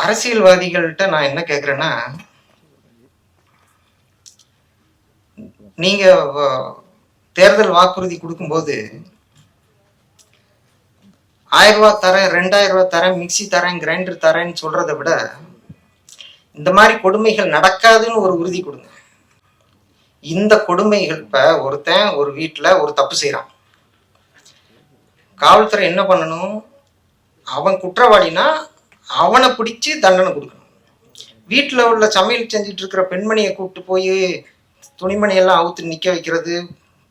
அரசியல்வாதிகள்கிட்ட நான் என்ன கேட்குறேன்னா நீங்க தேர்தல் வாக்குறுதி கொடுக்கும்போது ஆயிரம் ரூபாய் தரேன் ரெண்டாயிரம் ரூபாய் தரேன் மிக்சி தரேன் கிரைண்டர் தரேன்னு சொல்றதை விட இந்த மாதிரி கொடுமைகள் நடக்காதுன்னு ஒரு உறுதி கொடுங்க. இந்த கொடுமைகள் இப்ப ஒருத்தன் ஒரு வீட்டில் ஒரு தப்பு செய்யறான் காவல்துறை என்ன பண்ணணும்? அவன் குற்றவாளினா அவனை பிடிச்சி தண்டனை கொடுக்கணும். வீட்டில் உள்ள சமையல் செஞ்சுட்டு இருக்கிற பெண்மணியை கூப்பிட்டு போய் துணிமணியெல்லாம் அவுத்து நிற்க வைக்கிறது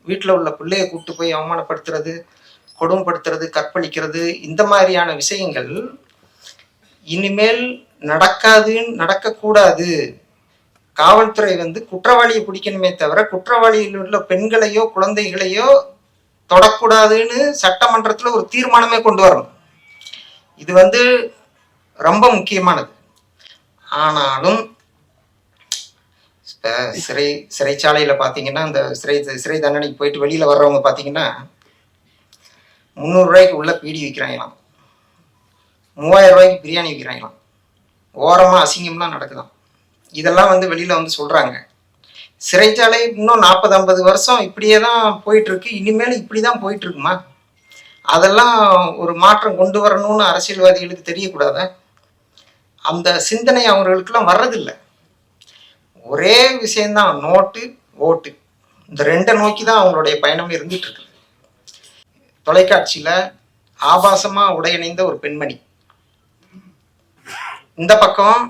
வீட்டில் உள்ள பிள்ளையை கூப்பிட்டு போய் அவமானப்படுத்துறது கொடுமைப்படுத்துறது கற்பழிக்கிறது இந்த மாதிரியான விஷயங்கள் இனிமேல் நடக்காதுன்னு நடக்கக்கூடாது. காவல்துறை வந்து குற்றவாளியை பிடிக்கணுமே தவிர குற்றவாளியில் உள்ள பெண்களையோ குழந்தைகளையோ தொடக்கூடாதுன்னு சட்டமன்றத்தில் ஒரு தீர்மானமே கொண்டு வரணும். இது வந்து ரொம்ப முக்கியமானது. ஆனாலும் சிறை சிறைச்சாலையில் பார்த்தீங்கன்னா இந்த சிறை சிறை தண்டனைக்கு போயிட்டு வெளியில் வர்றவங்க பார்த்தீங்கன்னா முந்நூறுரூவாய்க்கு உள்ள பீடி விற்கிறாங்களாம் மூவாயிரம் ரூபாய்க்கு பிரியாணி விற்கிறாங்களாம் ஓரமாக அசிங்கம்லாம் நடக்குதாம். இதெல்லாம் வந்து வெளியில் வந்து சொல்கிறாங்க சிறைச்சாலை இன்னும் நாற்பது ஐம்பது வருஷம் இப்படியே தான் போயிட்டுருக்கு. இனிமேல் இப்படி தான் போயிட்டுருக்குமா? அதெல்லாம் ஒரு மாற்றம் கொண்டு வரணும்னு அரசியல்வாதிகளுக்கு தெரியக்கூடாதா? அந்த சிந்தனை அவர்களுக்கெல்லாம் வர்றதில்லை. ஒரே விஷயம்தான் நோட்டு ஓட்டு. இந்த ரெண்டை நோக்கி தான் அவங்களுடைய பயணம் இருந்துட்டு இருக்குது தொலைக்காட்சியில் ஆபாசமாக உடையணிந்த ஒரு பெண்மணி. இந்த பக்கம்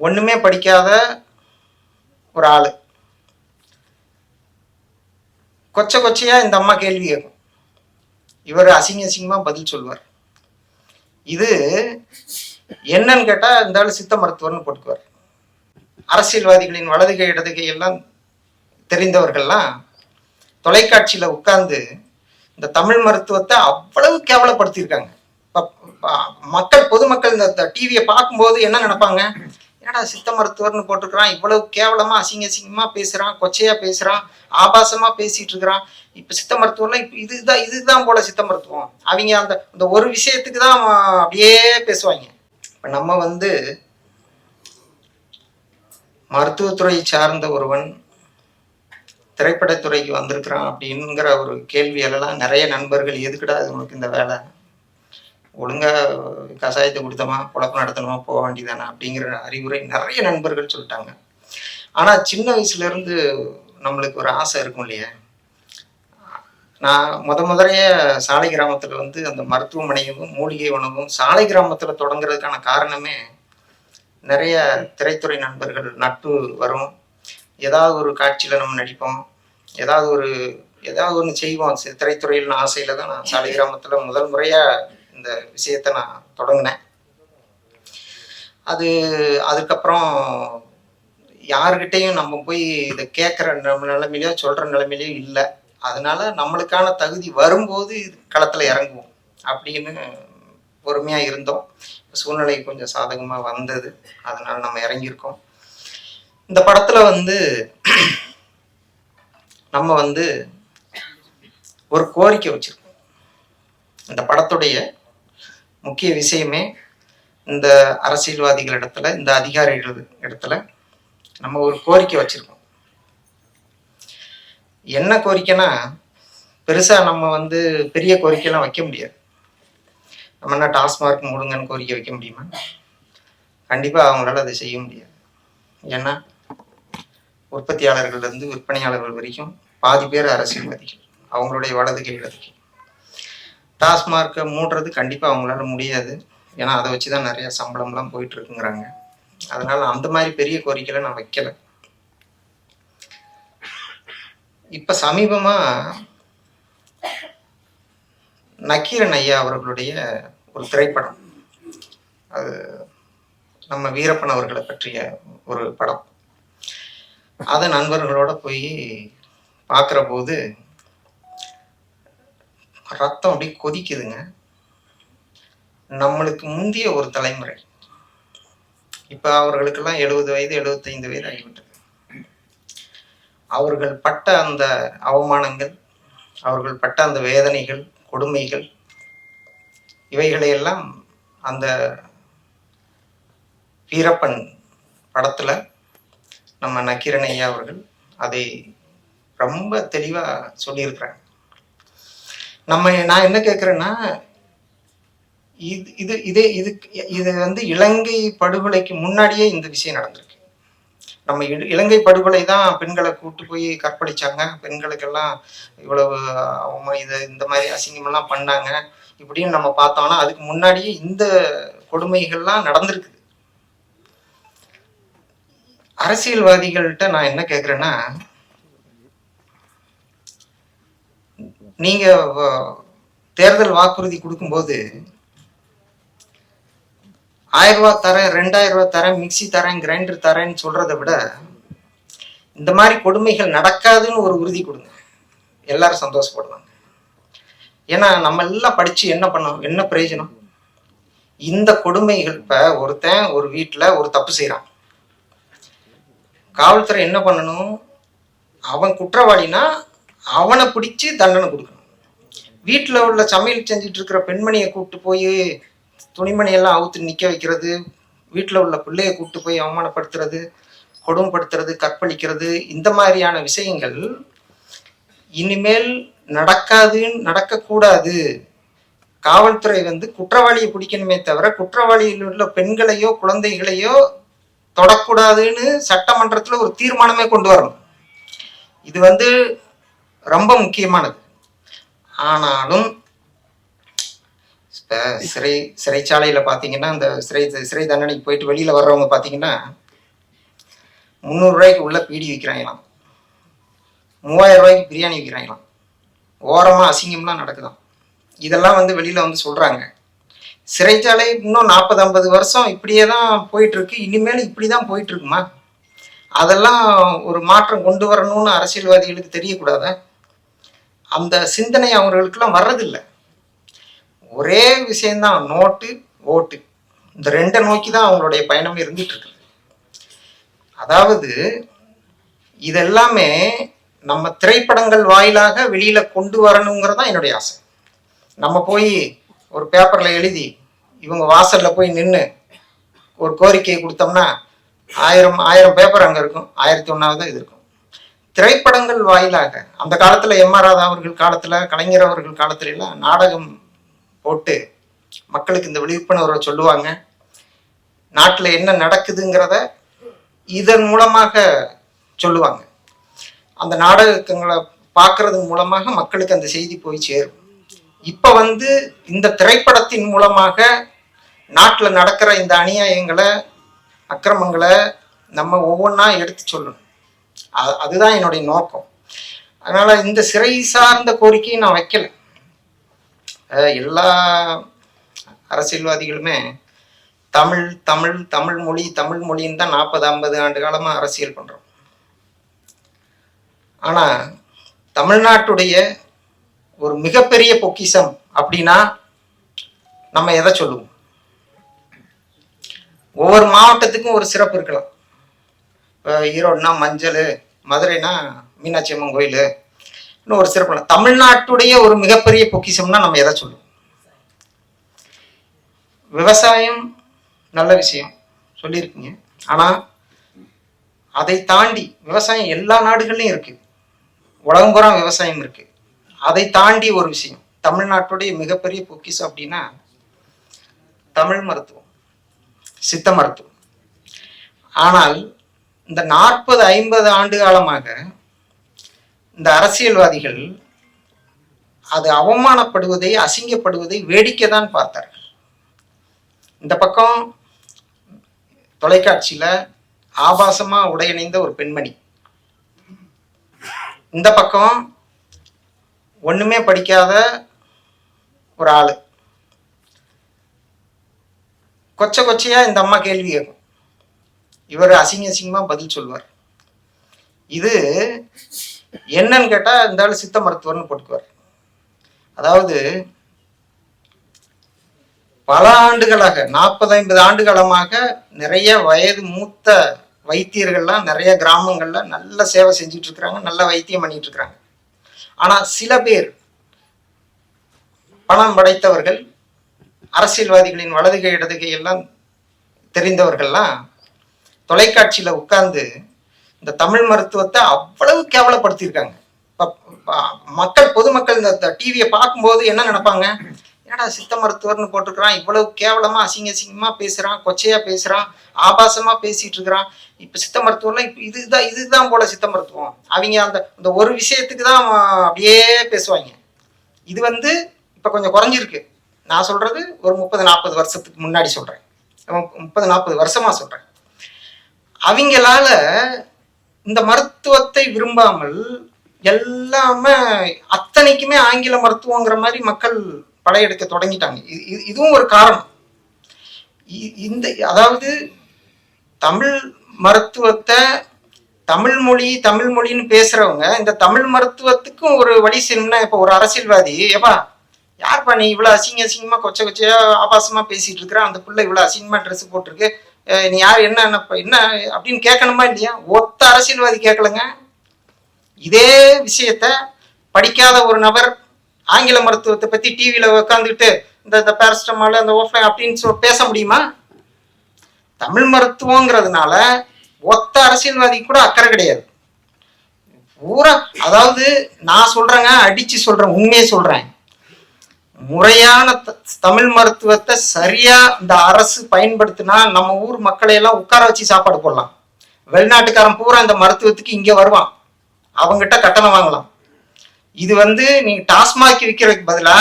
ஒன்றுமே படிக்காத ஒரு ஆள். கொச்ச கொச்சையாக இந்த அம்மா கேள்வி கேட்கும் இவர் அசிங்க அசிங்கமாக பதில் சொல்லுவார் இது என்னன்னு கேட்டா இந்த ஆள் சித்த மருத்துவர்னு போட்டுக்குவார். அரசியல்வாதிகளின் வலதுகை இடதுகை எல்லாம் தெரிந்தவர்கள்லாம் தொலைக்காட்சியில உட்கார்ந்து இந்த தமிழ் மருத்துவத்தை அவ்வளவு கேவலப்படுத்தியிருக்காங்க. மக்கள் பொதுமக்கள் இந்த டிவியை பார்க்கும்போது என்ன நினைப்பாங்க? என்னடா சித்த மருத்துவர்னு போட்டிருக்கிறான் இவ்வளவு கேவலமா அசிங்க அசிங்கமா பேசுறான் கொச்சையா பேசுறான் ஆபாசமா பேசிட்டு இருக்கிறான். இப்ப சித்த மருத்துவம்லாம் இப்ப இதுதான் இதுதான் போல சித்த மருத்துவம். அவங்க அந்த இந்த ஒரு விஷயத்துக்கு தான் அப்படியே பேசுவாங்க. இப்போ நம்ம வந்து மருத்துவத்துறை சார்ந்த ஒருவன் திரைப்படத்துறைக்கு வந்திருக்கிறான் அப்படிங்கிற ஒரு கேள்வி எல்லாம் நிறைய நண்பர்கள் எதுக்கிடாது உனக்கு இந்த வேலை? ஒழுங்காக கசாயத்தை கொடுத்தோமா? குழப்பம் நடத்தணுமா? போக வேண்டியதானா அப்படிங்கிற அறிவுரை நிறைய நண்பர்கள் சொல்லிட்டாங்க. ஆனால் சின்ன வயசுலேருந்து நம்மளுக்கு ஒரு ஆசை இருக்கும் இல்லையா? நான் முத முதலைய சாலை கிராமத்துல வந்து அந்த மருத்துவமனையும் மூலிகை உணவும் சாலை கிராமத்துல தொடங்குறதுக்கான காரணமே நிறைய திரைத்துறை நண்பர்கள் நட்பு வரும். ஏதாவது ஒரு காட்சியில நம்ம நடிப்போம். ஏதாவது ஒரு ஏதாவது ஒன்று செய்வோம். திரைத்துறையில் ஆசையில தான் நான் சாலை கிராமத்துல முதல் முறையா இந்த விஷயத்தை நான் தொடங்கினேன். அது அதுக்கப்புறம் யாருக்கிட்டையும் நம்ம போய் இதை கேட்குற நம்ம நிலைமையிலையோ சொல்ற நிலைமையிலையோ இல்லை. அதனால நம்மளுக்கான தகுதி வரும்போது களத்தில் களத்துல இறங்குவோம் அப்படின்னு பொறுமையா இருந்தோம். சூழ்நிலை கொஞ்சம் சாதகமா வந்தது. அதனால நம்ம இறங்கியிருக்கோம். இந்த படத்துல வந்து நம்ம வந்து ஒரு கோரிக்கை வச்சிருக்கோம். இந்த படத்துடைய முக்கிய விஷயமே இந்த அரசியல்வாதிகள் இடத்துல இந்த அதிகாரிகள் இடத்துல நம்ம ஒரு கோரிக்கை வச்சிருக்கோம். என்ன கோரிக்கைனா பெருசா நம்ம வந்து பெரிய கோரிக்கைலாம் வைக்க முடியாது. நம்ம என்ன டாஸ்மார்க் மூடுங்கன்னு கோரிக்கை வைக்க முடியுமா? கண்டிப்பா அவங்களால அதை செய்ய முடியாது. ஏன்னா உற்பத்தியாளர்கள் இருந்து விற்பனையாளர்கள் வரைக்கும் பாதி பேர் அரசியல்வாதிகள் அவங்களுடைய வலது கை இடது கை டாஸ்மார்க்கை மூடுறது கண்டிப்பா அவங்களால முடியாது. ஏன்னா அதை வச்சு தான் நிறைய சம்பளம்லாம் போயிட்டு இருக்குங்கிறாங்க. அதனால அந்த மாதிரி பெரிய கோரிக்கையில நான் வைக்கலை. இப்போ சமீபமாக நக்கீரன் ஐயா அவர்களுடைய ஒரு திரைப்படம். அது நம்ம வீரப்பன் அவர்களை பற்றிய ஒரு படம். அதை நண்பர்களோட போய் பார்க்குற போது ரத்தம் அப்படியே கொதிக்குதுங்க. நம்மளுக்கு முந்தைய ஒரு தலைமுறை. இப்போ அவர்களுக்கெல்லாம் எழுபது வயது எழுபத்தைந்து வயது ஆகிவிட்டது. அவர்கள் பட்ட அந்த அவமானங்கள் அவர்கள் பட்ட அந்த வேதனைகள் கொடுமைகள் இவைகளையெல்லாம் அந்த வீரப்பன் படத்தில் நம்ம நக்கீரன் ஐயா அவர்கள் அதை ரொம்ப தெளிவாக சொல்லியிருக்கிறாங்க. நம்ம நான் என்ன கேட்குறேன்னா இது இது இதே இது இது வந்து இலங்கை படுகொலைக்கு முன்னாடியே இந்த விஷயம் நடந்திருக்கு. நம்ம இலங்கை படுகொலை தான் பெண்களை கூட்டு போய் கற்பழிச்சாங்க. பெண்களுக்கெல்லாம் இவ்வளவு அவங்க இதை இந்த மாதிரி அசிங்கமெல்லாம் பண்ணாங்க. இப்படின்னு நம்ம பார்த்தோம்னா அதுக்கு முன்னாடியே இந்த கொடுமைகள்லாம் நடந்திருக்குது. அரசியல்வாதிகள்கிட்ட நான் என்ன கேட்குறேன்னா நீங்க தேர்தல் வாக்குறுதி கொடுக்கும்போது ஆயிரம் ரூபா தரேன் ரெண்டாயிரம் ரூபா தரேன் மிக்ஸி தரேன் கிரைண்டர் தரேன்னு சொல்றதை விட இந்த மாதிரி கொடுமைகள் நடக்காதுன்னு ஒரு உறுதி கொடுங்க. எல்லாரும் சந்தோஷப்படுவாங்க. ஏன்னா நம்ம எல்லாம் படிச்சு என்ன பண்ணோம் என்ன பிரயோஜனம்? இந்த கொடுமைகள் இப்ப ஒருத்தன் ஒரு வீட்டுல ஒரு தப்பு செய்யறான் காவல்துறை என்ன பண்ணணும்? அவன் குற்றவாளினா அவனை பிடிச்சு தண்டனை கொடுக்கணும். வீட்டில் உள்ள சமையல் செஞ்சுட்டு இருக்கிற பெண்மணியை கூப்பிட்டு போய் துணிமணியெல்லாம் அவுத்து நிற்க வைக்கிறது வீட்டில் உள்ள பிள்ளையை கூப்பிட்டு போய் அவமானப்படுத்துறது கொடுமைப்படுத்துறது கற்பழிக்கிறது இந்த மாதிரியான விஷயங்கள் இனிமேல் நடக்காதுன்னு நடக்கக்கூடாது. காவல்துறை வந்து குற்றவாளியை பிடிக்கணுமே தவிர குற்றவாளியில் உள்ள பெண்களையோ குழந்தைகளையோ தொடக்கூடாதுன்னு சட்டமன்றத்தில் ஒரு தீர்மானமே கொண்டு வரணும். இது வந்து ரொம்ப முக்கியமானது. ஆனாலும் சிறை சிறைச்சாலையில் பார்த்தீங்கன்னா அந்த சிறை சிறை தண்டனைக்கு போயிட்டு வெளியில் வர்றவங்க பார்த்தீங்கன்னா முந்நூறுரூவாய்க்கு உள்ளே பீடி விற்கிறாங்களாம் மூவாயிரம் ரூபாய்க்கு பிரியாணி விற்கிறாங்களாம் ஓரமாக அசிங்கம்லாம் நடக்குதான் இதெல்லாம் வந்து வெளியில் வந்து சொல்கிறாங்க சிறைச்சாலை இன்னும் நாற்பது ஐம்பது வருஷம் இப்படியே தான் போயிட்டுருக்கு. இனிமேல் இப்படி தான் போயிட்டுருக்குமா? அதெல்லாம் ஒரு மாற்றம் கொண்டு வரணும்னு அரசியல்வாதிகளுக்கு தெரியக்கூடாத? அந்த சிந்தனை அவர்களுக்கெல்லாம் வர்றதில்லை. ஒரே விஷயம்தான் நோட்டு ஓட்டு. இந்த ரெண்டை நோக்கி தான் அவங்களுடைய பயணம் இருந்துட்டு இருக்கு. அதாவது இதெல்லாமே நம்ம திரைப்படங்கள் வாயிலாக வெளியில கொண்டு வரணுங்கிறதான் என்னுடைய ஆசை. நம்ம போய் ஒரு பேப்பர்ல எழுதி இவங்க வாசல்ல போய் நின்று ஒரு கோரிக்கையை கொடுத்தோம்னா ஆயிரம் ஆயிரம் பேப்பர் அங்க இருக்கும் ஆயிரத்தி ஒன்னாவது இது இருக்கும். திரைப்படங்கள் வாயிலாக அந்த காலத்துல எம் ஆர் ராதா அவர்கள் காலத்துல கலைஞர் அவர்கள் காலத்துல எல்லாம் நாடகம் போட்டு மக்களுக்கு இந்த விழிப்புணர்வை சொல்லுவாங்க. நாட்டில் என்ன நடக்குதுங்கிறத இதன் மூலமாக சொல்லுவாங்க. அந்த நாடகங்களை பார்க்கறது மூலமாக மக்களுக்கு அந்த செய்தி போய் சேரும். இப்போ வந்து இந்த திரைப்படத்தின் மூலமாக நாட்டில் நடக்கிற இந்த அநியாயங்களை அக்கிரமங்களை நம்ம ஒவ்வொன்றா எடுத்து சொல்லணும். அதுதான் என்னுடைய நோக்கம். அதனால் இந்த சிறை சார்ந்த கோரிக்கையை நான் வைக்கலை. எல்லா அரசியல்வாதிகளுமே தமிழ் தமிழ் தமிழ் மொழி தமிழ் மொழின்னு தான் நாற்பது ஐம்பது ஆண்டு காலமாக அரசியல் பண்ணுறோம் ஆனால் தமிழ்நாட்டுடைய ஒரு மிகப்பெரிய பொக்கிஷம் அப்படின்னா நம்ம எதை சொல்லுவோம்? ஒவ்வொரு மாவட்டத்துக்கும் ஒரு சிறப்பு இருக்கலாம். இப்போ ஈரோடுனா மஞ்சள் மதுரைனா மீனாட்சி அம்மன் கோயில் இன்னும் ஒரு சிறப்பு இல்லை. தமிழ்நாட்டுடைய ஒரு மிகப்பெரிய பொக்கிஷம்னா நம்ம எதை சொல்லுவோம்? விவசாயம் நல்ல விஷயம் சொல்லியிருக்கீங்க. ஆனால் அதை தாண்டி விவசாயம் எல்லா நாடுகள்லையும் இருக்கு. உலகம் பூரா விவசாயம் இருக்கு. அதை தாண்டி ஒரு விஷயம் தமிழ்நாட்டுடைய மிகப்பெரிய பொக்கிஷம் அப்படின்னா தமிழ் மருத்துவம் சித்த மருத்துவம். ஆனால் இந்த நாற்பது ஐம்பது ஆண்டு காலமாக இந்த அரசியல்வாதிகள் அது அவமானப்படுவதை அசிங்கப்படுவதை வேடிக்கை தான் பார்த்தார்கள். இந்த பக்கம் தொலைக்காட்சியில் ஆபாசமாக உடையணிந்த ஒரு பெண்மணி. இந்த பக்கம் ஒன்றுமே படிக்காத ஒரு ஆள். கொச்ச கொச்சையா இந்த அம்மா கேள்வி கேட்கும் இவர் அசிங்க அசிங்கமாக பதில் சொல்வார். இது என்னன்னு கேட்டா இந்த சித்த மருத்துவர்னு போட்டுக்குவார். அதாவது பல ஆண்டுகளாக நாற்பது ஐம்பது ஆண்டு காலமாக நிறைய வயது மூத்த வைத்தியர்கள்லாம் நிறைய கிராமங்கள்ல நல்ல சேவை செஞ்சுட்டு இருக்கிறாங்க நல்ல வைத்தியம் பண்ணிட்டு இருக்கிறாங்க ஆனா சில பேர் பணம் படைத்தவர்கள் அரசியல்வாதிகளின் வலதுகை இடதுகை எல்லாம் தெரிந்தவர்கள்லாம் தொலைக்காட்சியில உட்கார்ந்து இந்த தமிழ் மருத்துவத்தை அவ்வளவு கேவலப்படுத்தியிருக்காங்க. மக்கள் பொதுமக்கள் இந்த டிவியை பார்க்கும்போது என்ன நினைப்பாங்க? என்னடா சித்த மருத்துவர்னு போட்டிருக்கிறான் இவ்வளவு கேவலமா அசிங்க அசிங்கமா பேசுறான் கொச்சையா பேசுறான் ஆபாசமா பேசிட்டு இருக்கிறான். இப்ப சித்த மருத்துவம்லாம் இப்ப இதுதான் இதுதான் போல சித்த மருத்துவம். அவங்க அந்த இந்த ஒரு விஷயத்துக்கு தான் அப்படியே பேசுவாங்க. இது வந்து இப்ப கொஞ்சம் குறைஞ்சிருக்கு. நான் சொல்றது ஒரு முப்பது நாற்பது வருஷத்துக்கு முன்னாடி சொல்றேன். முப்பது நாற்பது வருஷமா சொல்றேன். அவங்களால இந்த மருத்துவத்தை விரும்பாமல் எல்லாமே அத்தனைக்குமே ஆங்கில மருத்துவங்கிற மாதிரி மக்கள் படையெடுக்க தொடங்கிட்டாங்க. இது- இது- இதுவும் ஒரு காரணம். இ- இந்த அதாவது தமிழ் மருத்துவத்தை தமிழ் மொழி தமிழ் மொழின்னு பேசுறவங்க இந்த தமிழ் மருத்துவத்துக்கும் ஒரு வழி செய்யணும்னா இப்போ ஒரு அரசியல்வாதி ஏப்பா யார்ப்பா நீ இவ்வளவு அசிங்க அசிங்கமா கொச்ச கொச்சையா ஆபாசமா பேசிட்டு இருக்கிற? அந்த பிள்ளை இவ்வளவு அசிங்கமா ட்ரெஸ் போட்டிருக்கு. நீ யார் என்ன என்ன என்ன அப்படின்னு கேட்கணுமா இல்லையா? ஒத்த அரசியல்வாதி கேட்கலங்க. இதே விஷயத்த படிக்காத ஒரு நபர் ஆங்கில மருத்துவத்தை பத்தி டிவியில உட்காந்துக்கிட்டு இந்த இந்த பேரஸ்டமால் அந்த ஓஃப்லைன் அப்படின்னு சொல்லி பேச முடியுமா? தமிழ் மருத்துவங்கிறதுனால ஒத்த அரசியல்வாதி கூட அக்கறை கிடையாது. பூரா அதாவது நான் சொல்றேங்க அடிச்சு சொல்றேன் உண்மையை சொல்றேன். முறையான த- தமிழ் மருத்துவத்தை சரியா இந்த அரசு பயன்படுத்தினா நம்ம ஊர் மக்களை எல்லாம் உட்கார வச்சு சாப்பாடு போடலாம். வெளிநாட்டுக்காரன் பூரா இந்த மருத்துவத்துக்கு இங்க வருவான். அவங்ககிட்ட கட்டணம் வாங்கலாம். இது வந்து நீங்கள் டாஸ்மாக் விற்கிறதுக்கு பதிலா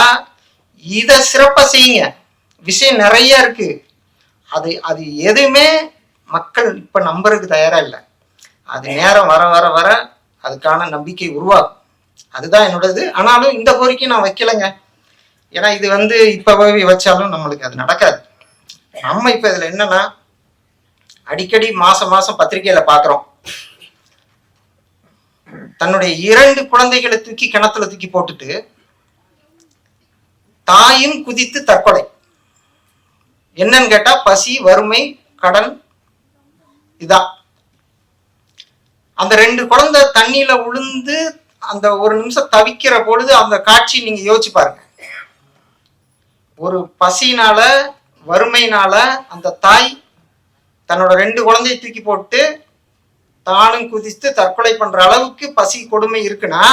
இதை சிறப்பா செய்யுங்க. விஷயம் நிறைய இருக்கு. அது அது எதுவுமே மக்கள் இப்ப நம்புறதுக்கு தயாரா இல்லை. அது நேரம் வர வர வர அதுக்கான நம்பிக்கை உருவாகும். அதுதான் என்னோடது. ஆனாலும் இந்த கோரிக்கை நான் வைக்கலைங்க. ஏன்னா இது வந்து இப்பவே வச்சாலும் நம்மளுக்கு அது நடக்காது. நம்ம இப்ப இதுல என்னன்னா அடிக்கடி மாசம் மாசம் பத்திரிகையில பாக்குறோம். தன்னுடைய இரண்டு குழந்தைகளை தூக்கி கிணத்துல தூக்கி போட்டுட்டு தாயும் குதித்து தற்கொலை. என்னன்னு கேட்டா பசி வறுமை கடன் இதான் அந்த ரெண்டு குழந்தை தண்ணியில உளுந்து அந்த ஒரு நிமிஷம் தவிக்கிற பொழுது அந்த காட்சி நீங்க யோசிச்சு பாருங்க. ஒரு பசினால வறுமையினால அந்த தாய் தன்னோட ரெண்டு குழந்தையை தூக்கி போட்டு தானும் குதித்து தற்கொலை பண்ற அளவுக்கு பசி கொடுமை இருக்குன்னா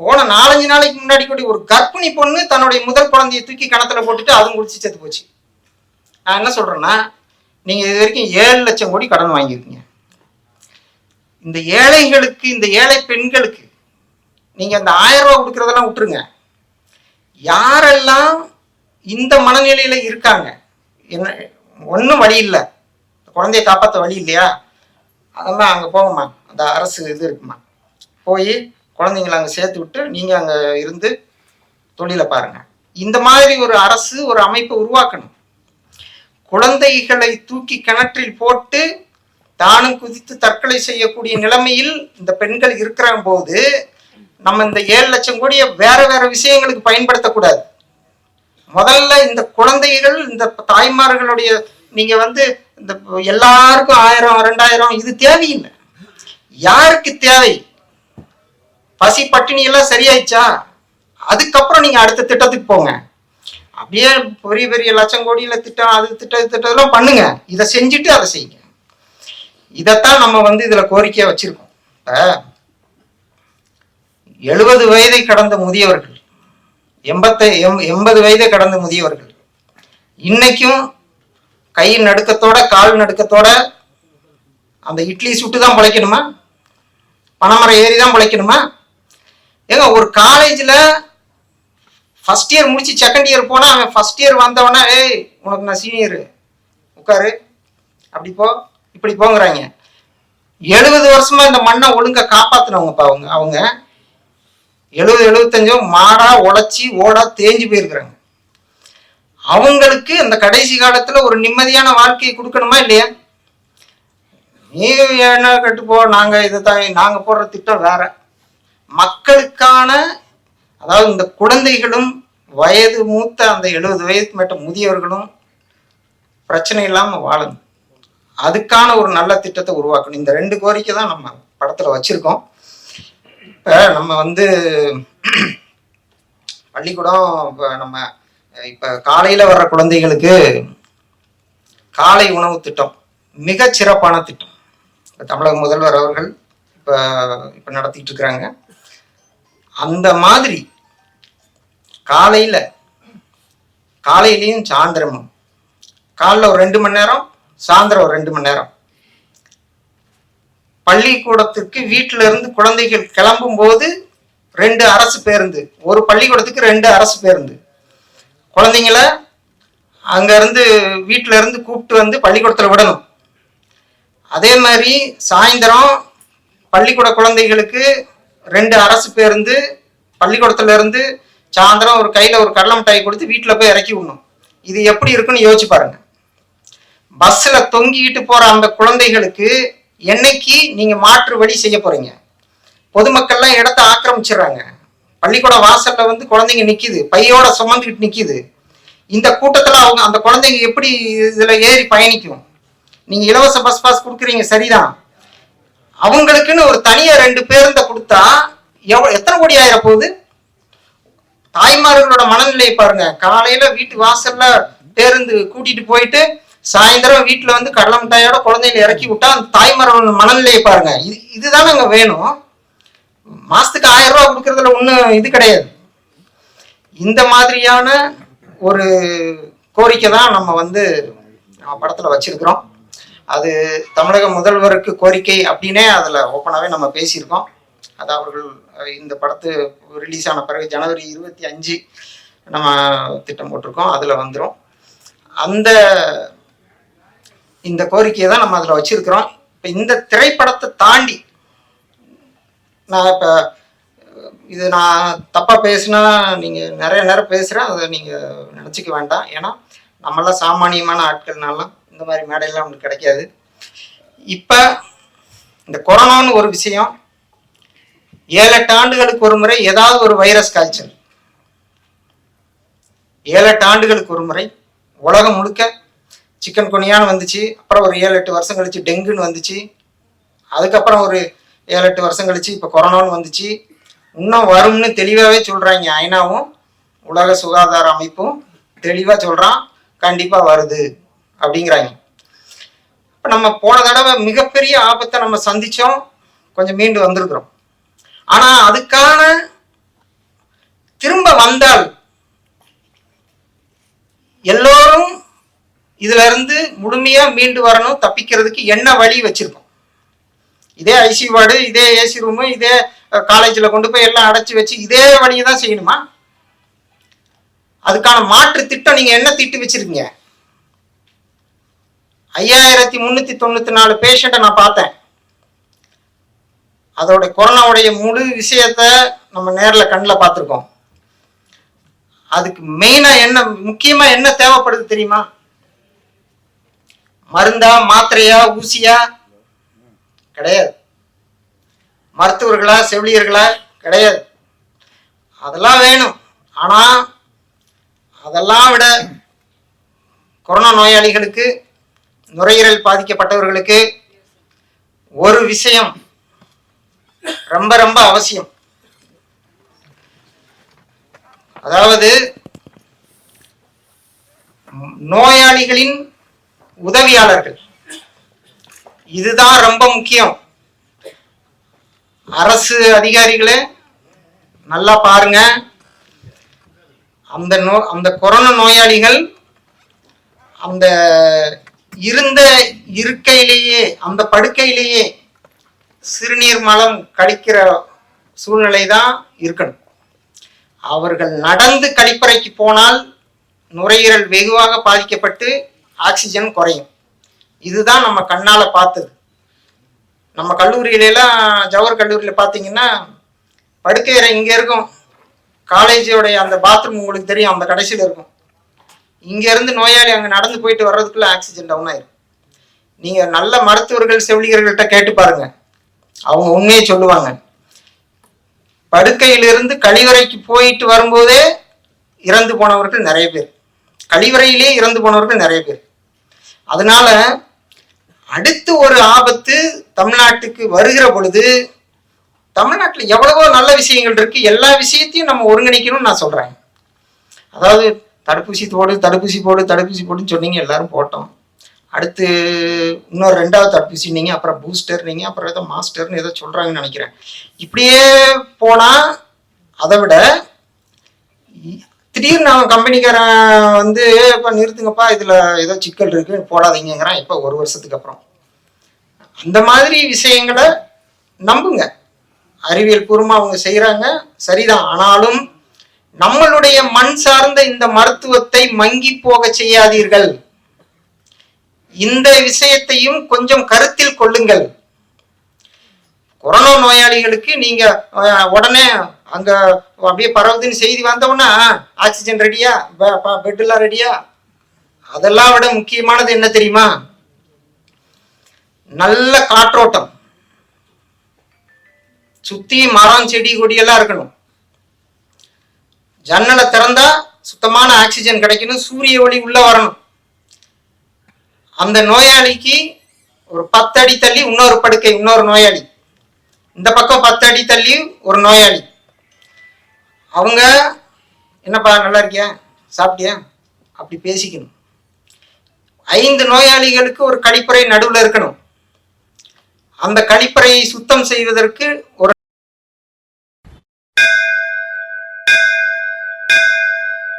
போன நாலஞ்சு நாளைக்கு முன்னாடி கூட ஒரு கர்ப்பிணி பொண்ணு தன்னுடைய முதல் குழந்தையை தூக்கி கிணத்துல போட்டுட்டு அதுவும் குடிச்சு செத்து போச்சு. நான் என்ன சொல்றேன்னா நீங்க இது வரைக்கும் ஏழு லட்சம் கோடி கடன் வாங்கியிருக்கீங்க. இந்த ஏழைகளுக்கு இந்த ஏழை பெண்களுக்கு நீங்க அந்த ஆயிரம் ரூபாய் கொடுக்கறதெல்லாம் விட்டுருங்க. யாரெல்லாம் இந்த மனநிலையில இருக்காங்க? என்ன ஒன்றும் வழி இல்லை. குழந்தைய காப்பாற்ற வழி இல்லையா? அதெல்லாம் அங்கே போங்கம்மா. அந்த அரசு இது இருக்குமா? போய் குழந்தைங்கள அங்கே சேர்த்து விட்டு நீங்கள் அங்கே இருந்து தொழிலை பாருங்க. இந்த மாதிரி ஒரு அரசு ஒரு அமைப்பை உருவாக்கணும். குழந்தைகளை தூக்கி கிணற்றில் போட்டு தானும் குதித்து தற்கொலை செய்யக்கூடிய நிலைமையில் இந்த பெண்கள் இருக்கிற போது நம்ம இந்த ஏழு லட்சம் கோடியை வேற வேற விஷயங்களுக்கு பயன்படுத்தக்கூடாது. முதல்ல இந்த குழந்தைகள் இந்த தாய்மார்களுடைய நீங்க வந்து இந்த எல்லாருக்கும் ஆயிரம் ரெண்டாயிரம் இது தேவையில்லை. யாருக்கு தேவை? பசி பட்டினி எல்லாம் சரியாயிடுச்சா? அதுக்கப்புறம் நீங்க அடுத்த திட்டத்துக்கு போங்க. அப்படியே பெரிய பெரிய லட்சம் கோடியில திட்டம் அது திட்டம் இது திட்டம் பண்ணுங்க. இதை செஞ்சுட்டு அதை செய்யுங்க. இதைத்தான் நம்ம வந்து இதுல கோரிக்கையா வச்சிருக்கோம். இப்ப எழுபது வயதை கடந்த முதியவர்கள் எண்பத்தை எம் எண்பது வயதை கடந்த முதியவர்கள் இன்னைக்கும் கை நடுக்கத்தோட கால் நடுக்கத்தோட அந்த இட்லி சுட்டு தான் பிழைக்கணுமா? பனைமரம் ஏறி தான் பிழைக்கணுமா? ஏங்க ஒரு காலேஜில் ஃபஸ்ட் இயர் முடிச்சு செகண்ட் இயர் போனால் அவன் ஃபர்ஸ்ட் இயர் வந்தவனா ஏய் உனக்கு நான் சீனியரு உட்காரு. அப்படி போ இப்படி போங்கிறாங்க. எழுபது வருஷமா இந்த மண்ணை ஒழுங்கா காப்பாத்தினவங்கப்பா அவங்க அவங்க. எழுபது எழுபத்தஞ்சோ மாடா உழைச்சி ஓடா தேஞ்சு போயிருக்கிறாங்க. அவங்களுக்கு அந்த கடைசி காலத்துல ஒரு நிம்மதியான வாழ்க்கையை கொடுக்கணுமா இல்லையா? நீ என்ன கட்டுப்போ நாங்கள் நாங்க இதுதான் நாங்க போடுற திட்டம் வேற. மக்களுக்கான அதாவது இந்த குழந்தைகளும் வயது மூத்த அந்த எழுபது வயதுக்கு மேட்ட முதியவர்களும் பிரச்சனை இல்லாம வாழணும். அதுக்கான ஒரு நல்ல திட்டத்தை உருவாக்கணும். இந்த ரெண்டு கோரிக்கை தான் நம்ம படத்துல வச்சிருக்கோம். இப்ப நம்ம வந்து பள்ளிக்கூடம் இப்ப நம்ம இப்ப காலையில வர்ற குழந்தைகளுக்கு காலை உணவு திட்டம் மிக சிறப்பான திட்டம். இப்ப தமிழக முதல்வர் அவர்கள் இப்போ இப்போ நடத்திட்டு இருக்கிறாங்க. அந்த மாதிரி காலையில் காலையிலையும் சாயந்தரமும் காலைல ஒரு ரெண்டு மணி நேரம் சாயந்தரம் ஒரு ரெண்டு மணி நேரம். பள்ளிக்கூடத்துக்கு வீட்டில இருந்து குழந்தைகள் கிளம்பும் போது ரெண்டு அரசு பேருந்து. ஒரு பள்ளிக்கூடத்துக்கு ரெண்டு அரசு பேருந்து. குழந்தைங்கள அங்க இருந்து வீட்டில இருந்து கூப்பிட்டு வந்து பள்ளிக்கூடத்துல விடணும். அதே மாதிரி சாயந்தரம் பள்ளிக்கூட குழந்தைகளுக்கு ரெண்டு அரசு பேருந்து பள்ளிக்கூடத்துல இருந்து சாயந்தரம் ஒரு கையில ஒரு கடலை மிட்டாய் கொடுத்து வீட்டில் போய் இறக்கி விடணும். இது எப்படி இருக்குன்னு யோசிச்சு பாருங்க. பஸ்ல தொங்கிக்கிட்டு போற அந்த குழந்தைகளுக்கு என்னைக்கு நீங்க மாற்று வழி செய்ய போறீங்க? பொதுமக்கள்லாம் இடத்த ஆக்கிரமிச்சிடுறாங்க. பள்ளிக்கூட வாசல்ல வந்து குழந்தைங்க நிக்குது. பையோட சுமந்துக்கிட்டு நிக்குது. இந்த கூட்டத்துல அவங்க அந்த குழந்தைங்க எப்படி இதுல ஏறி பயணிக்கும்? நீங்க இலவச பஸ் பாஸ் கொடுக்குறீங்க சரிதான். அவங்களுக்குன்னு ஒரு தனியா ரெண்டு பேருந்த கொடுத்தா எவ்வளோ எத்தனை கோடி ஆயிர போகுது தாய்மார்களோட மனநிலையை பாருங்க. காலையில வீட்டு வாசல்ல பேருந்து கூட்டிட்டு போயிட்டு சாயந்தரம் வீட்டுல வந்து கடலை மிட்டாயோட குழந்தையில இறக்கி விட்டா அந்த தாய்மாரோட மனநிலையை பாருங்க. இது இதுதானங்க வேணும். மாசத்துக்கு ஆயிரம் ரூபா கொடுக்கறதுல ஒன்றும் இது கிடையாது. இந்த மாதிரியான ஒரு கோரிக்கை தான் நம்ம வந்து நம்ம படத்துல வச்சிருக்கிறோம். அது தமிழக முதல்வருக்கு கோரிக்கை அப்படின்னே அதில் ஓப்பனாகவே நம்ம பேசியிருக்கோம். அது அவர்கள் இந்த படத்து ரிலீஸ் ஆன பிறகு ஜனவரி இருபத்தி அஞ்சு நம்ம திட்டம் போட்டிருக்கோம். அதில் வந்துடும் அந்த இந்த கோரிக்கையை தான் நம்ம அதில் வச்சிருக்கிறோம். இப்போ இந்த திரைப்படத்தை தாண்டி நான் இப்போ இது நான் தப்பாக பேசுனா நீங்கள் நிறைய நேரம் பேசுகிறேன் அதை நீங்கள் நினச்சிக்க வேண்டாம். ஏன்னா நம்மளாம் சாமானியமான ஆட்கள்னாலாம் இந்த மாதிரி மேடையெல்லாம் நமக்கு கிடைக்காது. இப்போ இந்த கொரோனான்னு ஒரு விஷயம் ஏழு எட்டு ஆண்டுகளுக்கு ஒரு முறை ஏதாவது ஒரு வைரஸ் காய்ச்சல். ஏழு எட்டு ஆண்டுகளுக்கு ஒரு முறை உலகம் முழுக்க சிக்கன் கொனியான்னு வந்துச்சு. அப்புறம் ஒரு ஏழு எட்டு வருஷம் கழிச்சு டெங்குன்னு வந்துச்சு. அதுக்கப்புறம் ஒரு ஏழு எட்டு வருஷம் கழிச்சு இப்போ கொரோனான்னு வந்துச்சு. இன்னும் வரும்னு தெளிவாகவே சொல்கிறாங்க ஐநாவும். உலக சுகாதார அமைப்பும் தெளிவாக சொல்கிறான் கண்டிப்பாக வருது அப்படிங்கிறாங்க. இப்போ நம்ம போன தடவை மிகப்பெரிய ஆபத்தை நம்ம சந்தித்தோம் கொஞ்சம் மீண்டு வந்திருக்கிறோம். ஆனால் அதுக்கான திரும்ப வந்தால் எல்லோரும் இதுல இருந்து முழுமையா மீண்டு வரணும் தப்பிக்கிறதுக்கு என்ன வழி வச்சிருக்கோம்? இதே ஐசி வார்டு இதே ஏசி ரூமு இதே காலேஜில் கொண்டு போய் எல்லாம் அடைச்சி வச்சு இதே வழியை தான் செய்யணுமா? அதுக்கான மாற்று திட்டம் நீங்க என்ன திட்டு வச்சிருக்கீங்க? ஐயாயிரத்தி முன்னூத்தி தொண்ணூத்தி நாலு பேஷண்ட்டை நான் பார்த்தேன். அதோட கொரோனாவுடைய முழு விஷயத்த நம்ம நேரில் கண்ணில் பார்த்துருக்கோம். அதுக்கு மெயினாக என்ன முக்கியமாக என்ன தேவைப்படுது தெரியுமா? மருந்தா மாத்திரையா ஊசியா? கிடையாது. மருத்துவர்களா செவிலியர்களா? கிடையாது. அதெல்லாம் வேணும். ஆனா அதெல்லாம் விட கொரோனா நோயாளிகளுக்கு நுரையீரல் பாதிக்கப்பட்டவர்களுக்கு ஒரு விஷயம் ரொம்ப ரொம்ப அவசியம். அதாவது நோயாளிகளின் உதவியாளர்கள். இதுதான் ரொம்ப முக்கியம். அரசு அதிகாரிகளே நல்லா பாருங்க. அந்த நோ அந்த கொரோனா நோயாளிகள் அந்த இருந்த இருக்கையிலேயே அந்த படுக்கையிலேயே சிறுநீர் மலம் கழிக்கிற சூழ்நிலை தான் இருக்கணும். அவர்கள் நடந்து கழிப்பறைக்கு போனால் நுரையீரல் வெகுவாக பாதிக்கப்பட்டு ஆக்சிஜன் குறையும். இதுதான் நம்ம கண்ணால பார்த்தது. நம்ம கல்லூரியிலலாம் ஜவஹர் கல்லூரியில் பார்த்தீங்கன்னா படுக்கை அறை இங்கே இருக்கும். காலேஜோடைய அந்த பாத்ரூம் உங்களுக்கு தெரியும் அந்த கடைசியில் இருக்கும். இங்கேருந்து நோயாளி அங்கே நடந்து போயிட்டு வர்றதுக்குள்ள ஆக்சிஜன் டவுன் ஆயிரும். நீங்கள் நல்ல மருத்துவர்கள் செவிலியர்கள்ட்ட கேட்டு பாருங்க. அவங்க உண்மையை சொல்லுவாங்க. படுக்கையிலிருந்து கழிவறைக்கு போயிட்டு வரும்போதே இறந்து போனவர்கள் நிறைய பேர். கழிவறையிலே இறந்து போனவர்கள் நிறைய பேர். அதனால அடுத்து ஒரு ஆபத்து தமிழ்நாட்டுக்கு வருகிற பொழுது தமிழ்நாட்டில் எவ்வளவோ நல்ல விஷயங்கள் இருக்கு. எல்லா விஷயத்தையும் நம்ம ஒருங்கிணைக்கணும்னு நான் சொல்றேன். அதாவது தடுப்பூசி போடு தடுப்பூசி போடு தடுப்பூசி போடுன்னு சொன்னீங்க எல்லாரும் போட்டோம். அடுத்து இன்னொரு ரெண்டாவது தடுப்பூசி நீங்க அப்புறம் பூஸ்டர் நீங்க அப்புறம் ஏதோ மாஸ்டர்னு ஏதோ சொல்றாங்கன்னு நினைக்கிறேன். இப்படியே போனா அதை விட இ- திடீர்னு அவன் கம்பெனிக்காரன் வந்து இப்போ நிறுத்துங்கப்பா இதில் ஏதோ சிக்கல் இருக்கு போடாதீங்கிறான் இப்போ ஒரு வருஷத்துக்கு அப்புறம். அந்த மாதிரி விஷயங்களை நம்புங்க. அறிவியல் பூர்வமாக அவங்க செய்கிறாங்க சரிதான். ஆனாலும் நம்மளுடைய மண் சார்ந்த இந்த மருத்துவத்தை மங்கி போக செய்யாதீர்கள். இந்த விஷயத்தையும் கொஞ்சம் கருத்தில் கொள்ளுங்கள். கொரோனா நோயாளிகளுக்கு நீங்க உடனே அங்க அப்படியே பரவுதுன்னு செய்தி வந்தோம்னா ஆக்சிஜன் ரெடியா பெட் எல்லாம் ரெடியா அதெல்லாம் விட முக்கியமானது என்ன தெரியுமா? நல்ல காற்றோட்டம். சுத்தி மரம் செடி கொடி எல்லாம் இருக்கணும். ஜன்னலை திறந்தா சுத்தமான ஆக்சிஜன் கிடைக்கணும். சூரிய ஒளி உள்ள வரணும். அந்த நோயாளிக்கு ஒரு பத்து அடி தள்ளி இன்னொரு படுக்கை இன்னொரு நோயாளி. இந்த பக்கம் பத்து அடி தள்ளி ஒரு நோயாளி. அவங்க என்னப்பா நல்லா இருக்கியா? சாப்பிட்டியா? அப்படி பேசிக்கணும். ஐந்து நோயாளிகளுக்கு ஒரு கழிப்பறை நடுவில் இருக்கணும். அந்த கழிப்பறையை சுத்தம் செய்வதற்கு ஒரு